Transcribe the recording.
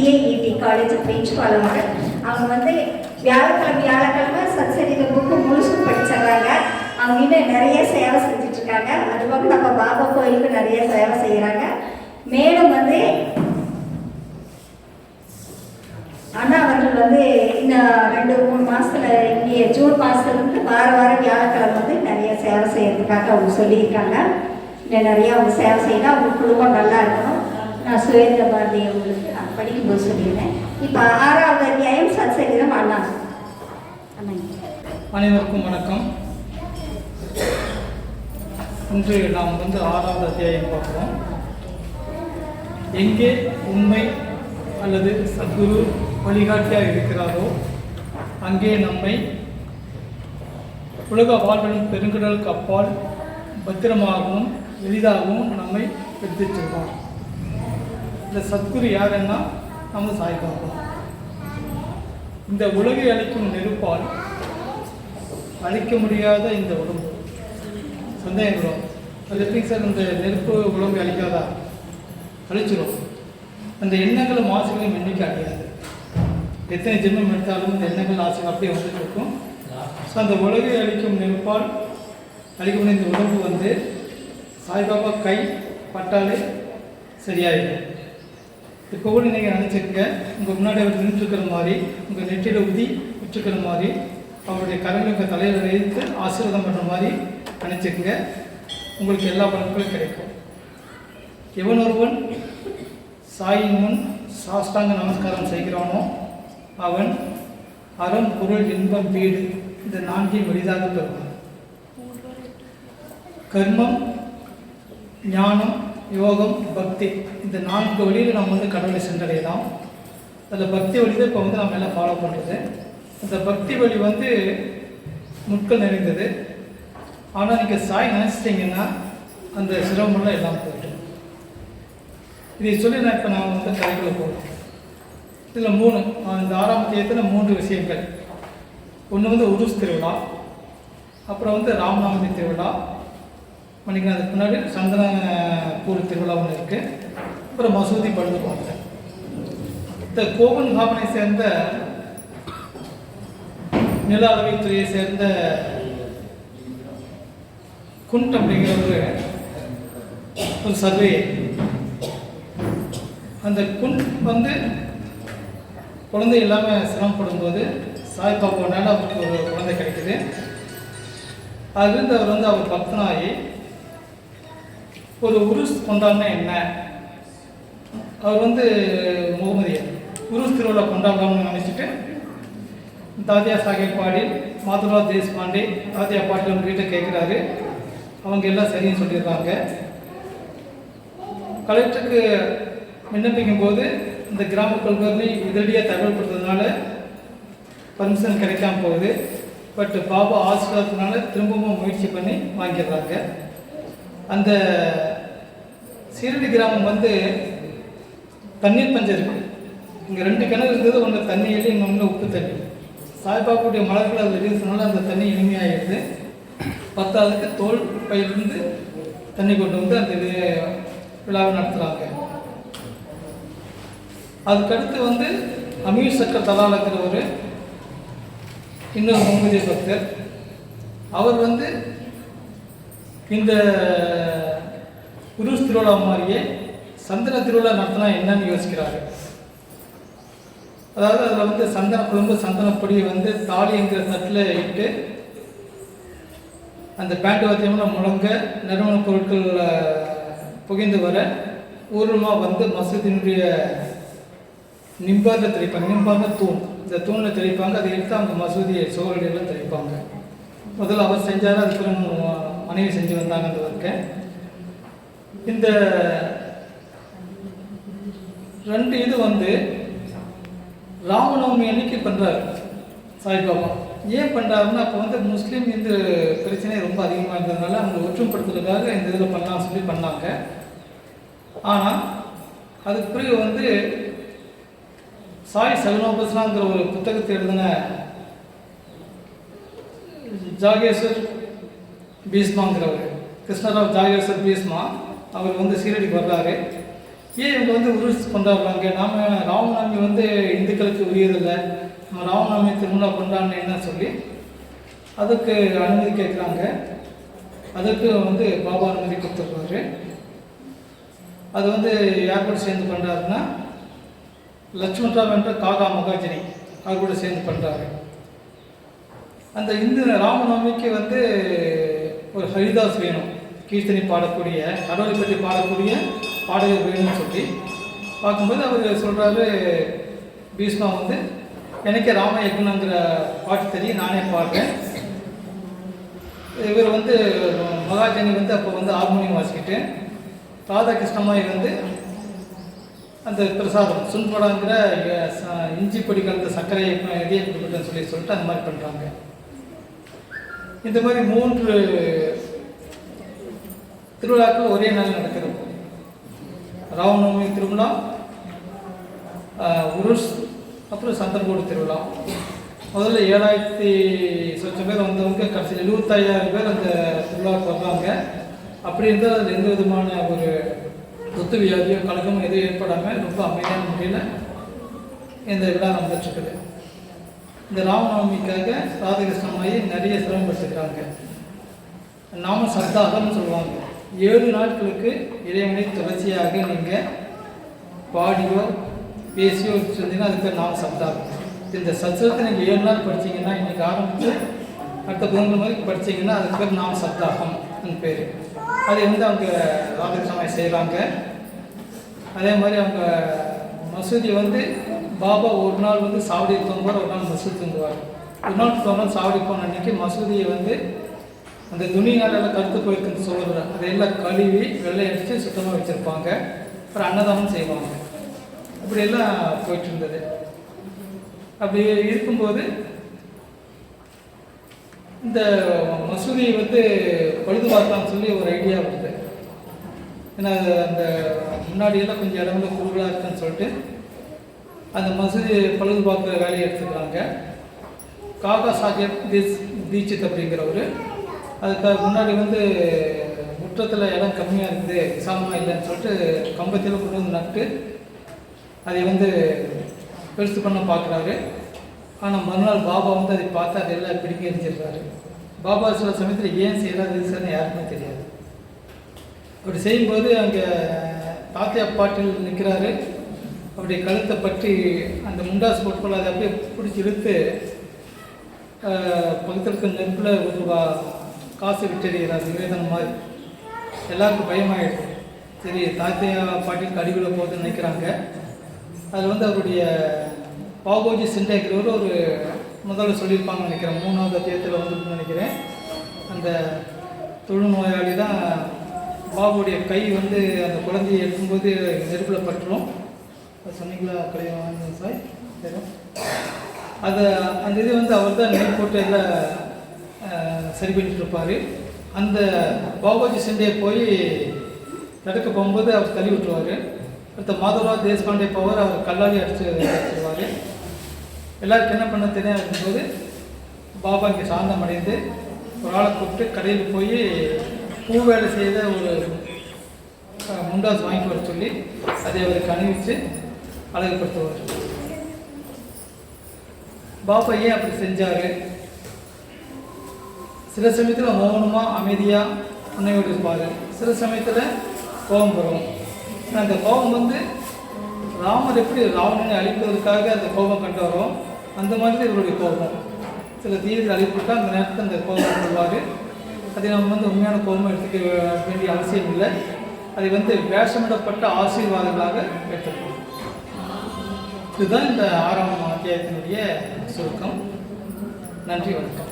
சிஏஇடி college பிரின்ஸ்பாலோட அவங்க வந்து வியாழக்கிழமை வியாழக்கிழமை சச்சரித புக்கு முழுசு படிச்சிடுறாங்க. அவங்க இன்னும் நிறைய சேவை செஞ்சிட்ருக்காங்க. அதுபோக நம்ம பாபா கோயிலுக்கு நிறைய சேவை செய்கிறாங்க மேலும் வந்து ஆனால் அவர்கள் வந்து இன்னும் ரெண்டு மூணு மாதத்தில் இங்கே ஜூன் மாதத்துலேருந்து வார வாரம் வியாழக்கிழமை வந்து நிறைய சேவை செய்கிறதுக்காக அவங்க சொல்லியிருக்காங்க. இன்னும் நிறையா அவங்க சேவை செய்தால் அவங்க குடும்பம் நல்லா இருக்கும் நான் சுரேந்திர பாரதி அவங்களுக்கு நான் படிக்கும்போது சொல்லியிருந்தேன். இப்போ ஆறாவது அத்தியாயம் சத்சங்கீதம் அண்ணா அனைவருக்கும் வணக்கம். இன்று நாம் வந்து ஆறாவது அத்தியாயம் பார்க்குறோம் எங்கே உண்மை அல்லது சத்குரு வழிகாட்டியாக இருக்கிறாரோ அங்கே நம்மை உலக வாழ்வின் பெருங்கடலுக்கு அப்பால் பத்திரமாகவும் எளிதாகவும் நம்மை எடுத்துச் செல்வார். இந்த சத்குரு யாருன்னா நம்ம சாய்பாபா இந்த உலகை அழிக்கும் நெருப்பால் அழிக்க முடியாத இந்த உடம்பு. சந்தேகம் வரும் அது எப்படி சார் இந்த நெருப்பு உடம்பு அழிக்காதா? அழிச்சிடும் அந்த எண்ணங்களும் ஆசைகளும் எண்ணிக்கை அடையாது. எத்தனை ஜென்மம் எடுத்தாலும் இந்த எண்ணங்கள் ஆசைகள் அப்படியே வந்துட்டு இருக்கும். ஸோ அந்த உலகை அழிக்கும் நெருப்பால் அழிக்கக்கூடிய இந்த உடம்பு வந்து சாய்பாபா கை பட்டாலே சரியாயிடும். இப்போ கூட நீங்கள் நினச்சிக்கங்க உங்கள் முன்னாடி அவர் நின்றுக்கிற மாதிரி உங்கள் நெற்றியில் ஊதி விட்டுருக்கிற மாதிரி அவருடைய கரங்களை உங்கள் தலையில் வைத்து ஆசீர்வாதம் பண்ணுற மாதிரி நினச்சிக்கங்க உங்களுக்கு எல்லா பலன்களும் கிடைக்கும். எவன் ஒருவன் சாயின் முன் சாஷ்டாங்க நமஸ்காரம் செய்கிறானோ அவன் அறம் பொருள் இன்பம் வீடு இந்த நான்கையும் எளிதாக பெறுவான். கர்மம் ஞானம் யோகம் பக்தி இந்த நான்கு வழியில் நம்ம வந்து கடவுளை சென்றடையலாம். அதில் பக்தி வழி தான் இப்போ வந்து நம்ம எல்லாம் ஃபாலோ பண்ணுறது அந்த பக்தி வழி வந்து முட்கள் நிறைந்தது. ஆனால் நீங்கள் சாய் நினச்சிட்டிங்கன்னா அந்த சிரமம்லாம் எல்லாம் போயிட்டு இதை சொல்லி நான் இப்போ நான் வந்து கலைக்குள்ளே போகிறேன் இதில் மூணு இந்த ஆறாம் தேதியில் மூன்று விஷயங்கள். ஒன்று வந்து உருஸ் திருவிழா அப்புறம் வந்து ராமநாமதி திருவிழா பண்ணிக்கலாம். அதுக்கு முன்னாடி சந்தன பூரி திருவிழா ஒன்று இருக்குது அப்புறம் மசூதி பழுது இந்த கோபன் ஹாபனை சேர்ந்த நில அளவைத்துறையை சேர்ந்த குண்ட் அப்படிங்கிற ஒரு ஒரு சர்வே. அந்த குண்ட் வந்து குழந்தை இல்லாமல் சிரமப்படும் போது சாய்பாபானால அவருக்கு ஒரு குழந்தை கிடைக்குது. அதுலேருந்து அவர் வந்து அவர் பக்தனாகி ஒரு உருஸ் கொண்டாடுனா என்ன? அவர் வந்து முகமதியர் உருஸ் திருவிழா கொண்டாடலாம்னு நினச்சிட்டு தாதியா சாஹேப் பாடில் மாதுரா தேஷ்பாண்டே தாதியா பாட்டில் அவங்ககிட்ட கேட்குறாரு அவங்க எல்லாம் சரின்னு சொல்லிடுறாங்க. கலெக்டருக்கு விண்ணப்பிக்கும் போது இந்த கிராம கொள்கை உடனடியாக தகவல் கொடுத்ததுனால பர்மிஷன் கிடைக்காம போகுது. பட் பாபா ஆசீர்வாதத்தினால திரும்பவும் முயற்சி பண்ணி வாங்கிடுறாங்க. அந்த சீரடி கிராமம் வந்து தண்ணீர் பஞ்சம் இருக்கு. இங்கே ரெண்டு கிணறு இருந்தது ஒன்று தண்ணியில் இன்னொன்று உப்பு தண்ணி. சாய்பாக்கூடிய மலர்கள் அதில் இருக்கிறதுனால அந்த தண்ணி இனிமையாகிடுது பத்தாவதுக்கு தோல் பயிலிருந்து தண்ணி கொண்டு வந்து அந்த இது விழாவை நடத்துகிறாங்க அதுக்கடுத்து வந்து அமீர் சக்கர் தலாலக்கிற ஒரு இன்னொரு முகமதிய பக்தர் அவர் வந்து இந்த குருஸ் திருவிழா மாதிரியே சந்தன திருவிழா நடத்தினா என்னன்னு யோசிக்கிறாரு. அதாவது அதில் வந்து சந்தன குழம்பு சந்தனப்பொடியை வந்து தாலிங்கிற தட்டில் இட்டு அந்த பேண்ட் வாத்தியம்லாம் முழங்க நறுமண பொருட்கள் புகைந்து வர ஊர்வலமாக வந்து மசூதியினுடைய நிம்பாரில் தெளிப்பாங்க. நிம்பாங்க தூண். இந்த தூணில் தெளிப்பாங்க. அதை எடுத்து அவங்க மசூதியை சுவரடியில் தெளிப்பாங்க. முதல்ல அவர் செஞ்சார் அதுக்கப்புறம் மனைவி செஞ்சு வந்தாங்க அந்த ஒர்க்கை இந்த ரெண்டு இது வந்து ராமநவமி அன்னைக்கு பண்ணுறாரு சாய்பாபா. ஏன் பண்ணுறாருன்னா அப்போ வந்து முஸ்லீம் இந்து பிரச்சனை ரொம்ப அதிகமாக இருந்ததுனால அவங்க ஒற்றுமைப்படுத்துறதுக்காக இந்த இதில் பண்ணலாம் சொல்லி பண்ணாங்க. ஆனால் அதுக்கு பிறகு வந்து சாய் சகுனோபஸ்லாங்கிற ஒரு புத்தகத்தை எழுதின ஜாகேஸ்வர் பீஸ்மாங்கிறவர் கிருஷ்ணராவ் ஜாகேஸ்வர் பீஸ்மா அவர் வந்து சீரடிக்கு வர்றாரு. ஏன் இவங்க வந்து உருஸ் கொண்டாடுறாங்க? நாம் ராமநவமி வந்து இந்துக்களுக்கு உரியதில்லை. நம்ம ராமநவமி திருமணம் கொண்டாடணும் சொல்லி அதுக்கு அனுமதி கேட்குறாங்க. அதுக்கு வந்து பாபா அனுமதி கொடுத்துருக்காரு அது வந்து யார் கூட சேர்ந்து பண்ணுறாருன்னா லட்சுமணராவ் என்ற காகா மகாஜினி அவர் கூட சேர்ந்து பண்ணுறாரு அந்த இந்து ராமநவமிக்கு வந்து ஒரு ஹரிதாஸ் வேணும். கீர்த்தனை பாடக்கூடிய கடவுளை பற்றி பாடக்கூடிய பாடகர் வேணும்னு சொல்லி பார்க்கும்போது அவர் சொல்கிறாரு பீஷ்மா வந்து எனக்கே ராம யக்னங்கிற பாட்டு தெரியும் நானே பாடுறேன். இவர் வந்து மகாஜனி வந்து அப்போ வந்து ஹார்மோனியம் வாசிக்கிட்டு ராதாகிருஷ்ணமாய் வந்து அந்த பிரசாதம் சுன்படாங்கிற இஞ்சி பொடி கலந்த சர்க்கரையை எதையை கொடுக்கட்டும்னு சொல்லி சொல்லிட்டு அந்த மாதிரி பண்ணுறாங்க இந்த மாதிரி மூன்று திருவிழாக்கள் ஒரே நாள் நடக்கிறது. ராமநவமி திருவிழா உருஸ் அப்புறம் சந்தர்கோடு திருவிழா. முதல்ல ஏழாயிரத்தி சொச்சம் பேர் வந்தவங்க கடைசி எழுபத்தாயிரம் பேர் அந்த திருவிழாவுக்கு வர்றாங்க. அப்படி இருந்தால் அதில் எந்த விதமான ஒரு தொத்து வியாதியோ கலக்கமோ எதுவும் ஏற்படாமல் ரொம்ப அமைதியான முறையில் இந்த விழா நடந்துட்டுருக்குது. இந்த ராமநவமிக்காக ராதகிருஷ்ணமாயி நிறைய சிரமப்பட்டுருக்காங்க நாம சப்தாகம்னு சொல்லுவாங்க. ஏழு நாட்களுக்கு இறைவனை தொடர்ச்சியாக நீங்கள் பாடியோ பேசியோ சொன்னீங்கன்னா அதுக்கு பேர் நாம சப்தாகம் இந்த சத்சத்தை நீங்கள் ஏழு நாள் படிச்சீங்கன்னா இன்றைக்கி ஆரம்பித்து அடுத்த பதினொன்று மணிக்கு படிச்சீங்கன்னா அதுக்கு பேர் நாம சப்தாகம் பேர். அது வந்து அவங்க ராதாகிருஷ்ணமாய் செய்கிறாங்க அதே மாதிரி அவங்க மசூதி வந்து பாபா ஒரு நாள் வந்து சாவடி தூங்குவார் ஒரு நாள் மசூதி தூங்குவார். ஒரு நாள் ஒரு சாவடி போன அன்னைக்கு மசூதியை வந்து அந்த துணியால கருத்து போயிருக்குன்னு சொல்லுற அதையெல்லாம் கழுவி வெள்ளை அடித்து சுத்தமாக வச்சுருப்பாங்க. அப்புறம் அன்னதானம் செய்வாங்க. இப்படியெல்லாம் போயிட்டு இருந்தது அப்படி இருக்கும்போது இந்த மசூதியை வந்து பழுது பார்க்கலாம்னு சொல்லி ஒரு ஐடியா வருது. ஏன்னா அது அந்த முன்னாடியெல்லாம் கொஞ்சம் இடம்ல குறுகலாக இருக்குன்னு சொல்லிட்டு அந்த மசூதி பழுது பார்க்குற வேலையை எடுத்துக்கிறாங்க. காகா சாஹேப் தீஸ் தீட்சித் அப்படிங்கிறவர் அதுக்கு முன்னாடி வந்து முற்றத்தில் இடம் கம்மியாக இருக்குது விசாலமாக இல்லைன்னு சொல்லிட்டு கம்பத்தில் கொண்டு வந்து நட்டு அதை வந்து பெருசு பண்ண பார்க்குறாரு. ஆனால் மறுநாள் பாபா வந்து அதை பார்த்து அதெல்லாம் பிடிக்க எரிஞ்சிடுறாரு. பாபா சில சமயத்தில் ஏன் செய்கிறாரு சார்னு யாருக்குமே தெரியாது. அப்படி செய்யும்போது அங்கே தாத்தியா பாட்டில் நிற்கிறாரு அப்படி கழுத்தை பற்றி அந்த முண்டாஸ் போட்டுக்கொள்ள அதை அப்படியே பிடிச்சி இழுத்து ஆஹ், நெருப்பில் ஒரு ரூபா காசு விட்டெறிகிறார் சிவேதன் மாதிரி. எல்லாருக்கும் பயமாயிடுது. சரி தாத்தையா பாட்டிக்கு அடிவில் போகுதுன்னு நினைக்கிறாங்க. அதில் வந்து அவருடைய பாபோஜி சிண்டேக்கிறவர் ஒரு முதல்ல சொல்லியிருப்பாங்கன்னு நினைக்கிறேன். மூணாவது அத்தியத்தில் வந்து நினைக்கிறேன். அந்த தொழுநோயாளி தான் பாபுடைய கை வந்து அந்த குழந்தையை எடுக்கும்போது நெருப்பில் பட்டுரும். அது சொன்னீங்களா கலைவாங்க சாய் சரி. அதை அந்த இது வந்து அவர் தான் நெல் போட்டு எல்லாம் சரி பண்ணிட்டு இருப்பார் அந்த பாபாஜி சிண்டே போய் தடுக்க போகும்போது அவர் தள்ளி விட்டுருவார். அடுத்த மாதவராவ் தேசபாண்டே போவார் அவர் கல்லாடி அடிச்சு அடிச்சிருவார் எல்லாருக்கும் என்ன பண்ண தெரியாது இருக்கும்போது பாபா இங்கே சாந்தம் அடைந்து ஒரு ஆளை கூப்பிட்டு கடையில் போய் பூ வேலை செய்த ஒரு முண்டாஸ் வாங்கிட்டு வர சொல்லி அதை அவருக்கு அணிவித்து அழகுபடுத்துவார். பாபா ஏன் அப்படி செஞ்சார்? சில சமயத்தில் மௌனமாக அமைதியாக உன்னையோடு இருப்பார் சில சமயத்தில் கோபம் வரும். அந்த கோபம் வந்து ராமர் எப்படி ராவணனை அழிப்பதற்காக அந்த கோபம் கண்டு வரும் அந்த மாதிரி இவருடைய கோபம். சில தீவிர அழிப்புட்டா அந்த நேரத்தில் அந்த கோபம் கொள்வார் அதை நம்ம வந்து உண்மையான கோபம் எடுத்துக்க வேண்டிய அவசியம் இல்லை. அதை வந்து வேஷமிடப்பட்ட ஆசீர்வாதங்களாக எடுத்துக்கணும் இதுதான் இந்த ஆறாம் அத்தியாயத்தினுடைய சுருக்கம். நன்றி வணக்கம்.